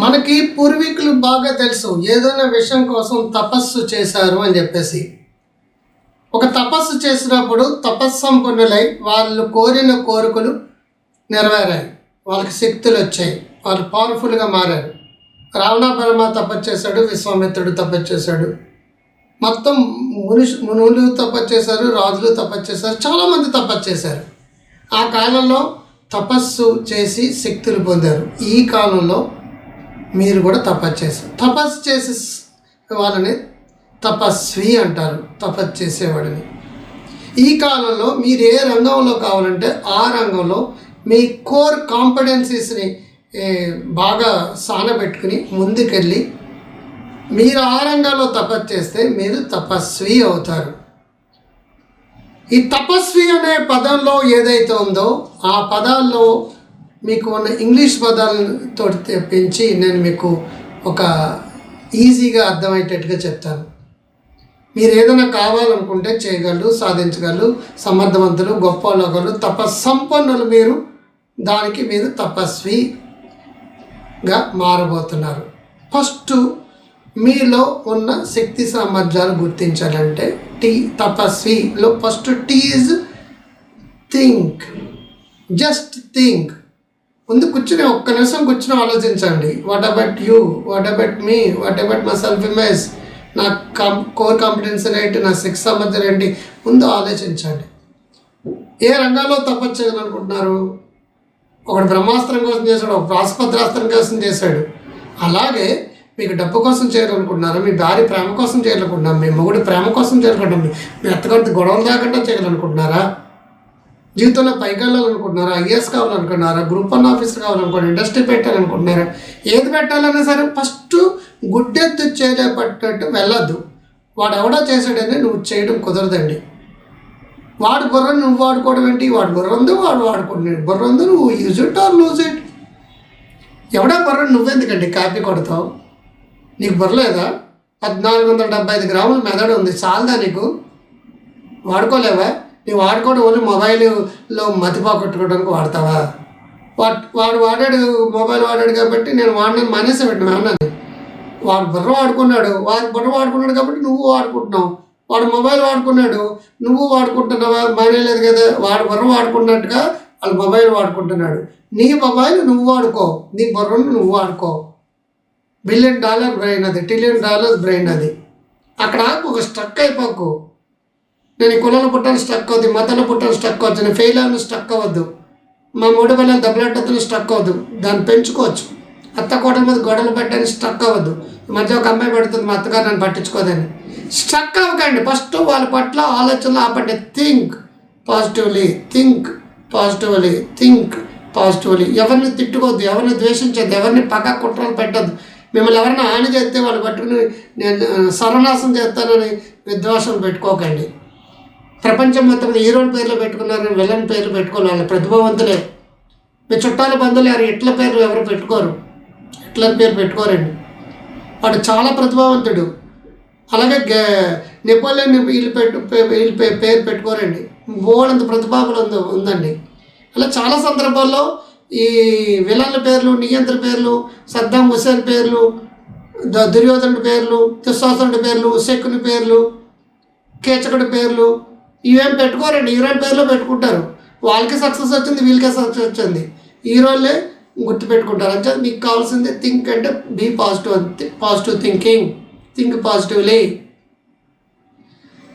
మనకి పూర్వీకులు బాగా తెలుసు. ఏదైనా విషయం కోసం తపస్సు చేశారు అని చెప్పేసి. ఒక తపస్సు చేసినప్పుడు తపస్సంపన్నులై వాళ్ళు కోరిన కోరికలు నెరవేరాయి. వాళ్ళకి శక్తులు వచ్చాయి. వాళ్ళు పవర్ఫుల్గా మారారు. రావణ పరమ తపస్సు చేశాడు విశ్వామిత్రుడు తపస్సు చేశాడు. మొత్తం మునుషు మునులు తపస్సు చేశారు రాజులు తపస్సు చేశారు చాలామంది తపస్సు చేశారు. ఆ కాలంలో తపస్సు చేసి శక్తులు పొందారు. ఈ కాలంలో మీరు కూడా తపస్సు చేస్తారు తపస్సు చేసే వాళ్ళని తపస్వి అంటారు తపస్సు చేసేవాడిని. ఈ కాలంలో మీరు ఏ రంగంలో కావాలంటే ఆ రంగంలో మీ కోర్ కాంపిటెన్సీస్ని బాగా సానబెట్టుకుని ముందుకెళ్ళి మీరు ఆ రంగంలో తపస్సు చేస్తే మీరు తపస్వి అవుతారు. ఈ తపస్వి అనే పదంలో ఏదైతే ఉందో ఆ పదాల్లో మీకు ఉన్న ఇంగ్లీష్ పదాలతో తెప్పించి నేను మీకు ఒక ఈజీగా అర్థమయ్యేటట్టుగా చెప్తాను. మీరు ఏదైనా కావాలనుకుంటే చేయగలరు సాధించగలరు సమర్థవంతులు గొప్ప వాళ్ళగలరు తపస్సంపన్నులు మీరు దానికి మీరు తపస్విగా మారబోతున్నారు. ఫస్ట్ మీలో ఉన్న శక్తి సామర్థ్యాలు గుర్తించాలంటే T తపస్విలో first T is think just think. ముందు కూర్చుని ఒక్క నిమిషం కూర్చుని ఆలోచించండి. What about you what about me what about my self image నా కం కోర్ కాంపిటెన్స్ ఏంటి? నా సెక్స్ సామర్థ్యం ఏంటి? ముందు ఆలోచించండి. ఏ రంగాల్లో తపస్సు చేయాలనుకుంటున్నారు? ఒకడు బ్రహ్మాస్త్రం కోసం చేశాడు ఒక ఆసుపత్రాస్త్రం కోసం చేశాడు. అలాగే మీకు డబ్బు కోసం చేయాలనుకుంటున్నారా? మీ భార్య ప్రేమ కోసం చేయాలనుకుంటున్నాం మీ మొగుడు ప్రేమ కోసం చేయాలనుకుంటున్నాం మీ మీ అత్తగారితో గొడవలు దాకుండా చేయాలనుకుంటున్నారా? జీవితంలో పైకి వెళ్ళాలనుకుంటున్నారా ఐఏఎస్ కావాలనుకుంటున్నారా? గ్రూప్ వన్ ఆఫీసర్ కావాలనుకుంటున్నారా? ఇండస్ట్రీ పెట్టాలనుకుంటున్నారా? ఏది పెట్టాలన్నా సరే ఫస్ట్ గుడ్డెత్తు చేయలేపట్టినట్టు వెళ్ళద్దు. వాడు ఎవడో చేశాడని నువ్వు చేయడం కుదరదండి. వాడు బుర్ర నువ్వు వాడుకోవడం ఏంటి? వాడు బుర్ర ఉంది వాడు వాడుకుంటున్నాడు. బుర్ర ఉంది నువ్వు use it or lose it ఎవడా బుర్ర నువ్వెందుకండి? కాపీ కొడతావు. నీకు బుర్రలేదా పద్నాలుగు వందల డెబ్బై ఐదు గ్రాముల మెదడు ఉంది. చాలదా నీకు? వాడుకోలేవా? నువ్వు వాడుకోవడం ఓన్లీ మొబైల్లో మతిపోగొట్టుకోవడానికి వాడతావా? వాడు వాడు వాడాడు మొబైల్ వాడాడు కాబట్టి నేను వాడినాను మానేసి పెట్టిన అన్నాను వాడు బుర్ర వాడుకున్నాడు వాడు బుర్ర వాడుకున్నాడు కాబట్టి నువ్వు వాడుకుంటున్నావు. వాడు మొబైల్ వాడుకున్నాడు నువ్వు వాడుకుంటున్నావా? మానేలేదు కదా. వాడు బుర్ర వాడుకున్నట్టుగా వాళ్ళు మొబైల్ వాడుకుంటున్నాడు. నీ మొబైల్ నువ్వు వాడుకో నీ బుర్రను నువ్వు వాడుకో. బిలియన్ డాలర్ బ్రెయిన్ అది ట్రిలియన్ డాలర్స్ బ్రెయిన్ అది. అక్కడ ఒక స్ట్రక్ అయిపోకు. నేను ఈ కులంలో పుట్టాను స్ట్రక్ అవుద్ది మతంలో పుట్టాను స్ట్రక్ అవ్వచ్చు నేను ఫెయిల్ అవ్వను స్ట్రక్ అవ్వద్దు. మా మూడు పిల్లలు దెబ్బలాట్టతో స్ట్రక్ అవ్వద్దు. దాన్ని పెంచుకోవచ్చు. అత్త కోటల మీద గొడవలు పెట్టని స్ట్రక్ అవ్వద్దు. మధ్య ఒక అమ్మాయి పెడుతుంది మా అత్తగారు నన్ను పట్టించుకోదని. స్ట్రక్ అవ్వకండి. ఫస్ట్ వాళ్ళ పట్ల ఆలోచనలు ఆపండి. Think positively think positively think positively ఎవరిని తిట్టుకోవద్దు ఎవరిని ద్వేషించద్దు ఎవరిని పక్క కుట్రలు పెట్టద్దు. మిమ్మల్ని ఎవరైనా హాని చేస్తే వాళ్ళు పట్టుకుని నేను సర్వనాశం చేస్తానని విద్వేషం పెట్టుకోకండి. ప్రపంచం మొత్తం మీద హీరోల పేర్లు పెట్టుకున్నారు విలన్ పేర్లు పెట్టుకోవాలి వాళ్ళ ప్రతిభావంతులే. మీ చుట్టాల బంధువులు ఎవరు? ఇట్ల పేర్లు ఎవరు పెట్టుకోరు? హిట్లర్ పేరు పెట్టుకోరండి? వాడు చాలా ప్రతిభావంతుడు. అలాగే గే- నెపోలియన్ వీళ్ళు పెట్టు పే- వీళ్ళు పే- పేరు పెట్టుకోరండి. బోడంత ప్రతిభాబులు ఉంది ఉందండి. అలా చాలా సందర్భాల్లో ఈ విలన్ల పేర్లు నియంత్ర పేర్లు సద్దాం హుసేన్ పేర్లు ద- దుర్యోధనుడి పేర్లు దుశ్శాసనుడి పేర్లు శకుని పేర్లు కేచకుడి పేర్లు ఇవేం పెట్టుకోరండి హీరోయిన్ పేర్లో పెట్టుకుంటారు. వాళ్ళకి సక్సెస్ వచ్చింది వీళ్ళకే సక్సెస్ వచ్చింది. హీరోలే గుర్తు పెట్టుకుంటారు. అంటే మీకు కావాల్సింది థింక్ అంటే be positive positive thinking think positively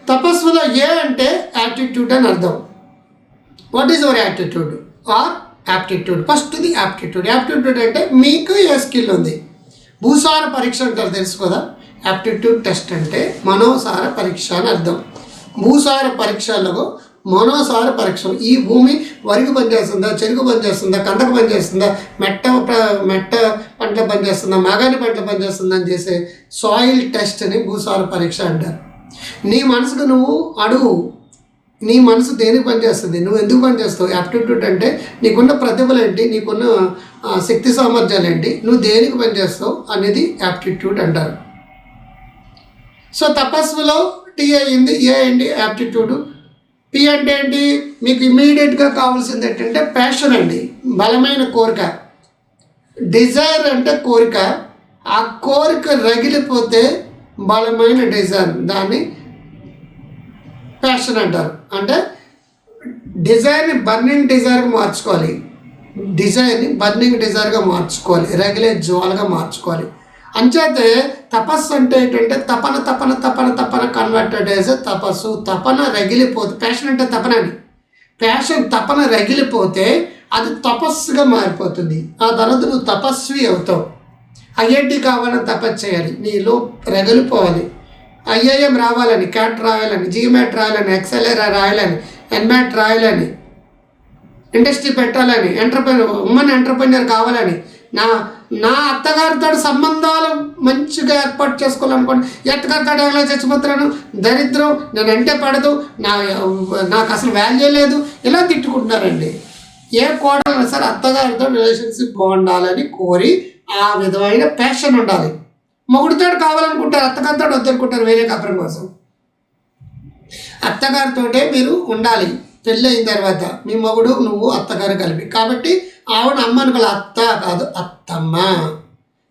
తపస్సులో ఏ అంటే యాప్టిట్యూడ్ అని అర్థం. What is your attitude or aptitude ఫస్ట్ది యాప్టిట్యూడ్ యాప్టిట్యూడ్ అంటే మీకు ఏ స్కిల్ ఉంది? భూసార పరీక్ష అంటారు తెలుసు కదా? యాప్టిట్యూడ్ టెస్ట్ అంటే మనోసార పరీక్ష అని అర్థం. భూసార పరీక్షలకు మనోసార పరీక్ష ఈ భూమి వరికి పనిచేస్తుందా చెరుకు పనిచేస్తుందా కందకు పనిచేస్తుందా మెట్ట మెట్ట పంట పనిచేస్తుందా మాగాని పంట పనిచేస్తుందా అని చేసే సాయిల్ టెస్ట్ని భూసార పరీక్ష అంటారు. నీ మనసుకు నువ్వు అడుగు. నీ మనసు దేనికి పనిచేస్తుంది? నువ్వు ఎందుకు పనిచేస్తావు? యాప్టిట్యూడ్ అంటే నీకున్న ప్రతిభలు ఏంటి? నీకున్న శక్తి సామర్థ్యాలు ఏంటి? నువ్వు దేనికి పనిచేస్తావు అనేది యాప్టిట్యూడ్ అంటారు. సో తపస్సులో టీ అయ్యింది ఏ అండి యాప్టిట్యూడ్ పి అంటే ఏంటి? మీకు ఇమీడియట్గా కావాల్సింది ఏంటంటే ప్యాషన్ అండి. బలమైన కోరిక. డిజైర్ అంటే కోరిక. ఆ కోరిక రగిలిపోతే బలమైన డిజైర్ దాన్ని ప్యాషన్ అంటారు. అంటే డిజైర్ని బర్నింగ్ డిజైర్గా మార్చుకోవాలి. డిజైర్ని బర్నింగ్ డిజైర్గా మార్చుకోవాలి. రగిలే జ్వాలగా మార్చుకోవాలి. అంచేతే తపస్సు అంటే ఏంటంటే తపన తపన తపన తపన కన్వర్టెడ్ యాజ్ తపస్సు. తపన రగిలిపోతే ప్యాషన్ అంటే తపనని ప్యాషన్ తపన రగిలిపోతే అది తపస్సుగా మారిపోతుంది. ఆ తర్వాత నువ్వు తపస్వి అవుతావు. ఐఐటి కావాలని తపస్సు చేయాలి. నీలో రగిలిపోవాలి. ఐఐఎం రావాలని క్యాట్ రాయాలని జీమ్యాట్ రాయాలని ఎక్స్ఎల్ఏ రాయాలని ఎన్మ్యాట్ రాయాలని ఇండస్ట్రీ పెట్టాలని ఎంటర్ప్రైనర్ ఉమెన్ ఎంటర్ప్రైనర్ కావాలని నా నా అత్తగారితో సంబంధాలు మంచిగా ఏర్పాటు చేసుకోవాలనుకోండి. ఎట్టగారితో ఎలా చచ్చిపోతున్నాను దరిద్రం నేను అంటే పడదు నా నాకు అసలు వాల్యూ లేదు ఇలా తిట్టుకుంటున్నారండి. ఏ కోడలైనా సరే అత్తగారితో రిలేషన్షిప్ బాగుండాలని కోరి ఆ విధమైన ప్యాషన్ ఉండాలి. మొగుడితో కావాలనుకుంటారు అత్తగారితో వద్దనుకుంటారు వేరే కాపురం కోసం. అత్తగారితోటే మీరు ఉండాలి. పెళ్ళి అయిన తర్వాత మీ మొగుడు నువ్వు అత్తగారు కలిపి. కాబట్టి ఆవిడ అమ్మ అనుకోవాలి అత్త కాదు అత్తమ్మ.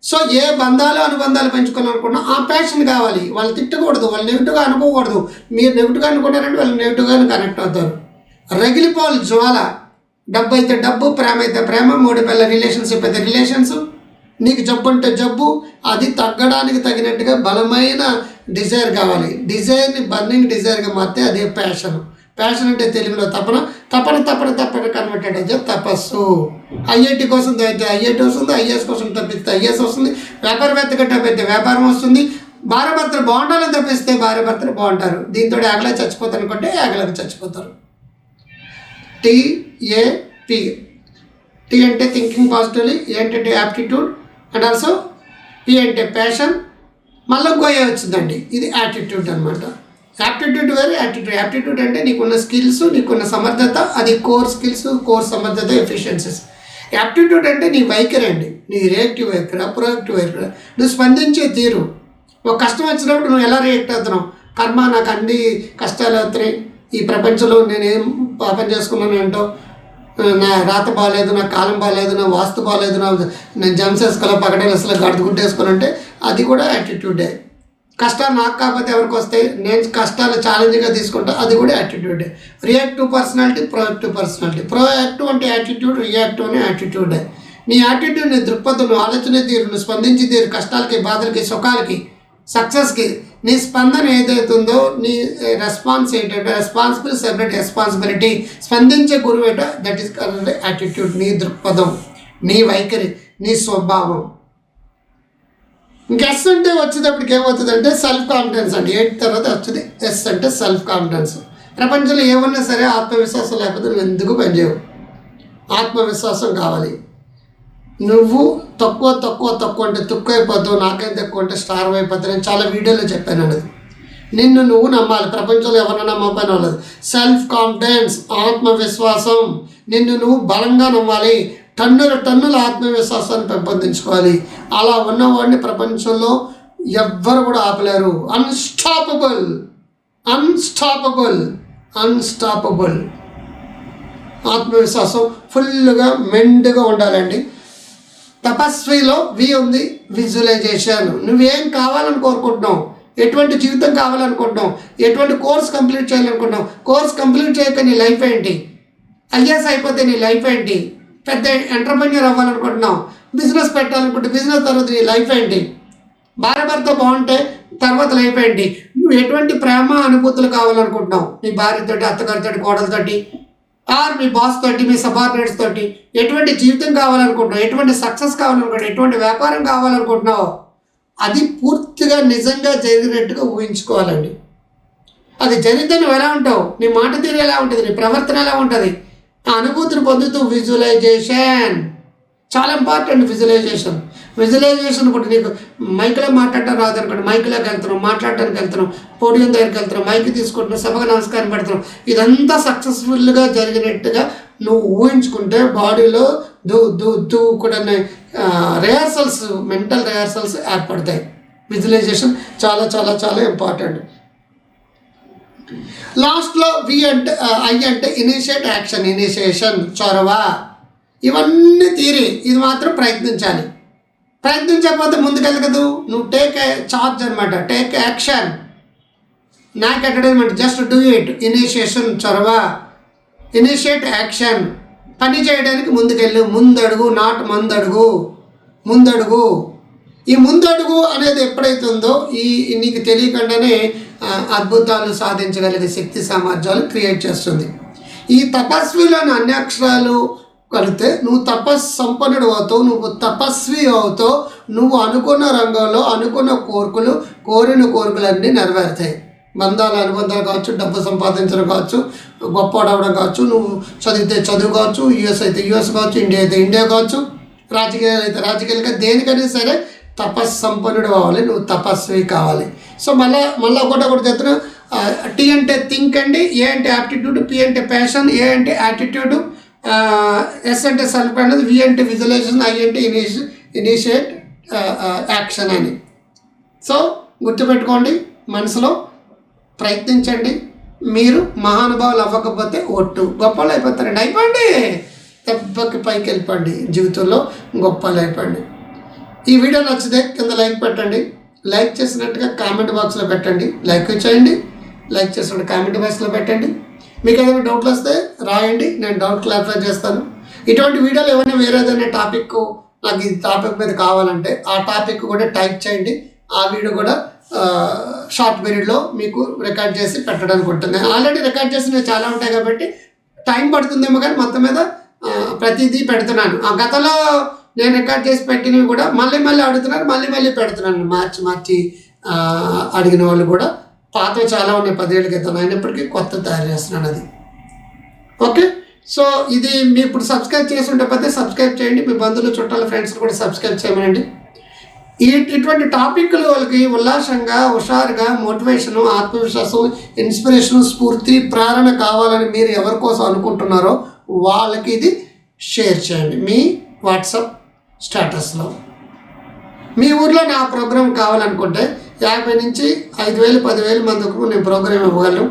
సో ఏ బంధాలు అనుబంధాలు పెంచుకోవాలనుకున్నా ఆ ప్యాషన్ కావాలి. వాళ్ళు తిట్టకూడదు వాళ్ళు నెగిటివ్గా అనుకోకూడదు. మీరు నెగిటివ్గా అనుకుంటారంటే వాళ్ళు నెగిటివ్గానే కనెక్ట్ అవుతారు. రగిలిపోవాలి జ్వాల. డబ్బు అయితే డబ్బు ప్రేమ అయితే ప్రేమ మూడు పిల్ల రిలేషన్షిప్ అయితే రిలేషన్స్ నీకు జబ్బు అంటే జబ్బు అది తగ్గడానికి తగినట్టుగా బలమైన డిజైర్ కావాలి. డిజైర్ని బర్నింగ్ డిజైర్గా మారితే అదే ప్యాషన్ ప్యాషన్ అంటే తెలుగులో తపన. తపన తపన తపన కన్వర్టెడ్ అయితే తపస్సు. ఐఐటి కోసం అయితే ఐఐటి వస్తుంది ఐఏఎస్ కోసం తప్పిస్తే ఐఏఎస్ వస్తుంది. వ్యాపారవేత్తగా తప్పితే వ్యాపారం వస్తుంది. భార్య భర్తలు బాగుండాలని తప్పిస్తే భార్య భర్తలు బాగుంటారు. దీంతో ఆగలా చచ్చిపోతారు అనుకుంటే ఆగలకు చచ్చిపోతారు. టిఏపి టీ అంటే థింకింగ్ పాజిటివ్లీ ఏంటంటే యాప్టిట్యూడ్ అండ్ ఆల్సో పి అంటే ప్యాషన్ మళ్ళీ గోయే వచ్చిందండి. ఇది యాటిట్యూడ్ అనమాట యాప్టిట్యూడ్ వేరే యాప్టిట్యూడ్ యాప్టిట్యూడ్ అంటే నీకున్న స్కిల్స్ నీకున్న సమర్థత అది కోర్ స్కిల్స్ కోర్ సమర్థత ఎఫిషియన్సీస్ యాప్టిట్యూడ్ అంటే నీ వైఖరి అండి. నీ రియాక్టివ్ వైఖరి ప్రొయాక్టివ్ వైఖరి. నువ్వు స్పందించే తీరు. ఒక కష్టం వచ్చినప్పుడు నువ్వు ఎలా రియాక్ట్ అవుతున్నావు? కర్మ నాకు అన్ని కష్టాలు అవుతున్నాయి. ఈ ప్రపంచంలో నేనేం పాపం చేసుకున్నాను అంటో నా రాత బాగాలేదు నా కాలం బాగాలేదు నా వాస్తు బాగాలేదు నా నేను జమ్స్ వేసుకోవాలి పగడే అసలు గడుదుకుంటే వేసుకోవాలంటే అది కూడా యాటిట్యూడే కష్టాలు నాకు కాకపోతే ఎవరికి వస్తాయి? నేను కష్టాలు ఛాలెంజ్గా తీసుకుంటా. అది కూడా యాటిట్యూడే reactive personality proactive personality proactive అంటే యాటిట్యూడ్ రియాక్టివ్ అనే యాటిట్యూడే నీ యాటిట్యూడ్ నీ దృక్పథం ఆలోచన తీరును స్పందించి తీరు కష్టాలకి బాధలకి సుఖాలకి సక్సెస్కి నీ స్పందన ఏదైతుందో నీ రెస్పాన్స్ ఏంటంటే రెస్పాన్సిబుల్ సెపరేట్ రెస్పాన్సిబిలిటీ స్పందించే గురువు ఏంటో దట్ ఈస్ యాటిట్యూడ్ నీ దృక్పథం నీ వైఖరి నీ స్వభావం. ఇంకా ఎస్ అంటే వచ్చేటప్పటికి ఏమవుతుందంటే సెల్ఫ్ కాన్ఫిడెన్స్ అండి. ఎయిట్ తర్వాత వచ్చేది ఎస్ అంటే సెల్ఫ్ కాన్ఫిడెన్స్ ప్రపంచంలో ఏమన్నా సరే ఆత్మవిశ్వాసం లేకపోతే నువ్వు ఎందుకు పనిచేయవు ఆత్మవిశ్వాసం కావాలి. నువ్వు తక్కువ తక్కువ తక్కువ అంటే తక్కువ అయిపోతావు నాకేం తక్కువ అంటే స్టార్ అయిపోతావు. నేను చాలా వీడియోలో చెప్పాను అన్నది. నిన్ను నువ్వు నమ్మాలి. ప్రపంచంలో ఎవరైనా నమ్మకపోయినా వాళ్ళదు. సెల్ఫ్ కాన్ఫిడెన్స్ ఆత్మవిశ్వాసం. నిన్ను నువ్వు బలంగా నమ్మాలి. టన్నుల టన్నుల ఆత్మవిశ్వాసాన్ని పెంపొందించుకోవాలి. అలా ఉన్నవాడిని ప్రపంచంలో ఎవ్వరు కూడా ఆపలేరు. అన్స్టాపబుల్ అన్స్టాపబుల్ అన్స్టాపబుల్ ఆత్మవిశ్వాసం ఫుల్గా మెండుగా ఉండాలండి. తపస్విలో వి ఉంది విజువలైజేషన్. నువ్వేం కావాలని కోరుకుంటున్నావు? ఎటువంటి జీవితం కావాలనుకుంటున్నావు? ఎటువంటి కోర్స్ కంప్లీట్ చేయాలనుకుంటున్నావు? కోర్స్ కంప్లీట్ చేయక నీ లైఫ్ ఏంటి? ఐఎస్ అయిపోతే నీ లైఫ్ ఏంటి? పెద్ద ఎంటర్ప్రెన్యూర్ అవ్వాలనుకుంటున్నావు బిజినెస్ పెట్టాలనుకుంటే బిజినెస్ తర్వాత నీ లైఫ్ ఏంటి? భార్య భర్త బాగుంటే తర్వాత లైఫ్ ఏంటి? నువ్వు ఎటువంటి ప్రేమ అనుభూతులు కావాలనుకుంటున్నావు? నీ భార్యతోటి అత్తగారితోటి కోడలతోటి ఆర్ మీ బాస్ తోటి మీ సబార్డినేట్స్ తోటి ఎటువంటి జీవితం కావాలనుకుంటున్నావు? ఎటువంటి సక్సెస్ కావాలనుకుంటున్నావు? ఎటువంటి వ్యాపారం కావాలనుకుంటున్నావు? అది పూర్తిగా నిజంగా జరిగినట్టుగా ఊహించుకోవాలండి. అది జరిగితే నువ్వు ఎలా ఉంటావు? నీ మాట తీరు ఎలా ఉంటుంది? నీ ప్రవర్తన ఎలా ఉంటుంది? అనుభూతిని పొందుతూ విజువలైజేషన్ చాలా ఇంపార్టెంట్ విజువలైజేషన్ విజువలైజేషన్ ఇప్పుడు నీకు మైక్లో మాట్లాడటం రాదు అనుకోండి మైక్లోకి వెళ్తున్నాం మాట్లాడటానికి వెళ్తున్నాం పోడియం దగ్గరికి వెళ్తున్నాం మైక్ తీసుకుంటున్నాం సభకు నమస్కారం పెడుతున్నాం. ఇదంతా సక్సెస్ఫుల్గా జరిగినట్టుగా నువ్వు ఊహించుకుంటే బాడీలో దూ దూ దూ కూడా రిహార్సల్స్ మెంటల్ రిహార్సల్స్ ఏర్పడతాయి. విజువలైజేషన్ చాలా చాలా చాలా ఇంపార్టెంట్ లాస్ట్లో వి అంటే ఐ అంటే ఇనిషియేట్ యాక్షన్ ఇనిషియేషన్ చొరవ. ఇవన్నీ తీరి ఇది మాత్రం ప్రయత్నించాలి. ప్రయత్నించకపోతే ముందుకెళ్ళగదు నువ్వు టేక్ చార్జ్ అనమాట టేక్ యాక్షన్ నాకు entertainment just do it initiation చొరవ. ఇనిషియేట్ యాక్షన్ పని చేయడానికి ముందుకెళ్ళు. ముందడుగు నాట్ మందడుగు. ముందడుగు. ఈ ముందడుగు అనేది ఎప్పుడైతే ఉందో ఈ నీకు తెలియకుండానే అద్భుతాలు సాధించగలిగే శక్తి సామర్థ్యాలు క్రియేట్ చేస్తుంది. ఈ తపస్విలోని అన్ని అక్షరాలు కడితే నువ్వు తపస్ సంపన్నుడు అవుతావు నువ్వు తపస్వి అవుతావు నువ్వు అనుకున్న రంగంలో అనుకున్న కోరికలు కోరిన కోరికలన్నీ నెరవేరుతాయి. బంధాలు అనుబంధాలు కావచ్చు డబ్బు సంపాదించడం కావచ్చు గొప్ప అవడం కావచ్చు నువ్వు చదివితే చదువు కావచ్చు యుఎస్ అయితే యుఎస్ కావచ్చు ఇండియా అయితే ఇండియా కావచ్చు రాజకీయాలు అయితే రాజకీయాలుగా దేనికైనా సరే తపస్సు సంపన్నుడు కావాలి నువ్వు తపస్వి కావాలి. సో మళ్ళీ మళ్ళీ ఒకటి ఒకటి చెప్తున్నా టీ అంటే థింక్ అండి ఏ అంటే యాప్టిట్యూడ్ పి అంటే ప్యాషన్ ఏ అంటే యాటిట్యూడ్ ఎస్ అంటే సెల్ఫ్ అనేది వి అంటే విజువలైజేషన్ ఐ అంటే ఇనిషి ఇనిషియేట్ యాక్షన్ అని. సో గుర్తుపెట్టుకోండి మనసులో ప్రయత్నించండి. మీరు మహానుభావులు అవ్వకపోతే ఒట్టు. గొప్పలు అయిపోతారండి. అయిపోండి. దెబ్బకి పైకి వెళ్ళిపోండి జీవితంలో. గొప్పలు అయిపోండి. ఈ వీడియో నచ్చితే కింద లైక్ పెట్టండి. లైక్ చేసినట్టుగా కామెంట్ బాక్స్లో పెట్టండి. లైక్ చేయండి. లైక్ చేసినట్టు కామెంట్ బాక్స్లో పెట్టండి. మీకు ఏదైనా డౌట్లు వస్తే రాయండి. నేను డౌట్ క్లారిఫై చేస్తాను. ఇటువంటి వీడియోలు ఏమైనా వేరే ఏదైనా టాపిక్ నాకు ఈ టాపిక్ మీద కావాలంటే ఆ టాపిక్ కూడా టైప్ చేయండి. ఆ వీడియో కూడా షార్ట్ పీరియడ్లో మీకు రికార్డ్ చేసి పెట్టడానికి ఉంటుంది. ఆల్రెడీ రికార్డ్ చేసినవి చాలా ఉంటాయి కాబట్టి టైం పడుతుందేమో కానీ మొత్తం మీద ప్రతిదీ పెడుతున్నాను. ఆ గతంలో నేను రికార్డ్ చేసి పెట్టినవి కూడా మళ్ళీ మళ్ళీ అడుగుతున్నారు మళ్ళీ మళ్ళీ పెడుతున్నాను మార్చి మార్చి అడిగిన వాళ్ళు కూడా పాతవి చాలా ఉన్నాయి పదేళ్ళ క్రితం అయినప్పటికీ కొత్త తయారు చేస్తున్నాను అది. ఓకే? సో ఇది మీ ఇప్పుడు సబ్స్క్రైబ్ చేసి ఉండకపోతే సబ్స్క్రైబ్ చేయండి. మీ బంధువులు చుట్టాల ఫ్రెండ్స్ కూడా సబ్స్క్రైబ్ చేయమనండి. ఈ ఇటువంటి టాపిక్లు వాళ్ళకి ఉల్లాసంగా హుషారుగా మోటివేషను ఆత్మవిశ్వాసం ఇన్స్పిరేషన్ స్ఫూర్తి ప్రేరణ కావాలని మీరు ఎవరి కోసం అనుకుంటున్నారో వాళ్ళకి ఇది షేర్ చేయండి. మీ వాట్సాప్ స్టేటస్లో. మీ ఊర్లో నా ప్రోగ్రామ్ కావాలనుకుంటే యాభై నుంచి ఐదు వేలు పదివేల మందికి నేను ప్రోగ్రామ్ ఇవ్వగలను.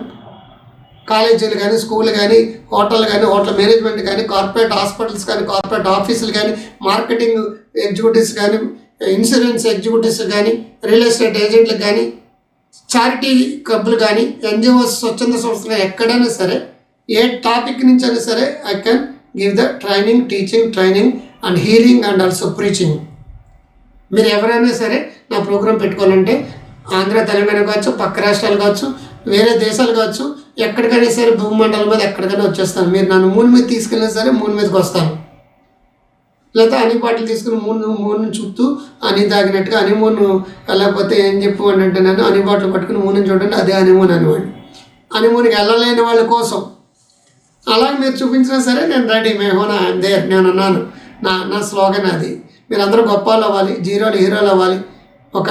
కాలేజీలు కానీ స్కూల్ కానీ హోటల్ కానీ హోటల్ మేనేజ్మెంట్ కానీ కార్పొరేట్ హాస్పిటల్స్ కానీ కార్పొరేట్ ఆఫీసులు కానీ మార్కెటింగ్ ఎగ్జిక్యూటివ్స్ కానీ ఇన్సూరెన్స్ ఎగ్జిక్యూటివ్స్ కానీ రియల్ ఎస్టేట్ ఏజెంట్లకు కానీ చారిటీ క్లబ్లు కానీ ఎన్జిఓస్ స్వచ్ఛంద సంస్థలు ఎక్కడైనా సరే ఏ టాపిక్ నుంచి అయినా సరే I can give the training teaching training and healing and also preaching మీరు ఎవరైనా సరే నా ప్రోగ్రాం పెట్టుకోవాలంటే ఆంధ్ర తెలంగాణ కావచ్చు పక్క రాష్ట్రాలు కావచ్చు వేరే దేశాలు కావచ్చు ఎక్కడికైనా సరే భూమండలం మీద ఎక్కడికైనా వచ్చేస్తాను మీరు నన్ను మూన్ మీద తీసుకెళ్ళినా సరే మూన్ మీదకి వస్తాను లేకపోతే అని పాటలు తీసుకుని మూన్ మూన్ చుట్టూ అని తాగినట్టుగా అనిమూన్ వెళ్ళకపోతే ఏం చెప్పు అని అంటే నేను అని బాటిల్ పట్టుకుని మూన్ చూడండి అదే అనిమూన్ అనేవాడిని అనిమూన్కి వెళ్ళలేని వాళ్ళ కోసం. అలాగే మీరు చూపించినా సరే నేను రెడీ మేహోనా దేర్ నేను అన్నాను నా నా స్లోగన్ అది. మీరందరూ గొప్పలు అవ్వాలి జీరోలు హీరోలు అవ్వాలి ఒక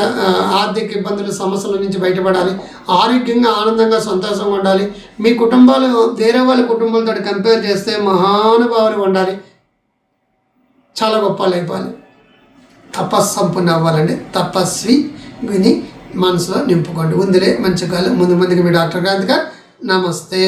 ఆర్థిక ఇబ్బందులు సమస్యల నుంచి బయటపడాలి ఆరోగ్యంగా ఆనందంగా సంతోషంగా ఉండాలి. మీ కుటుంబాలు వేరే వాళ్ళ కుటుంబాలతో కంపేర్ చేస్తే మహానుభావులు ఉండాలి. చాలా గొప్పలు అయిపోవాలి. తపస్సంపన్న అవ్వాలండి. తపస్వి విని మనసులో నింపుకోండి. ఉందిలే మంచి కాలం. ముందు ముందుకు మీ డాక్టర్ గాంధీ గారు నమస్తే.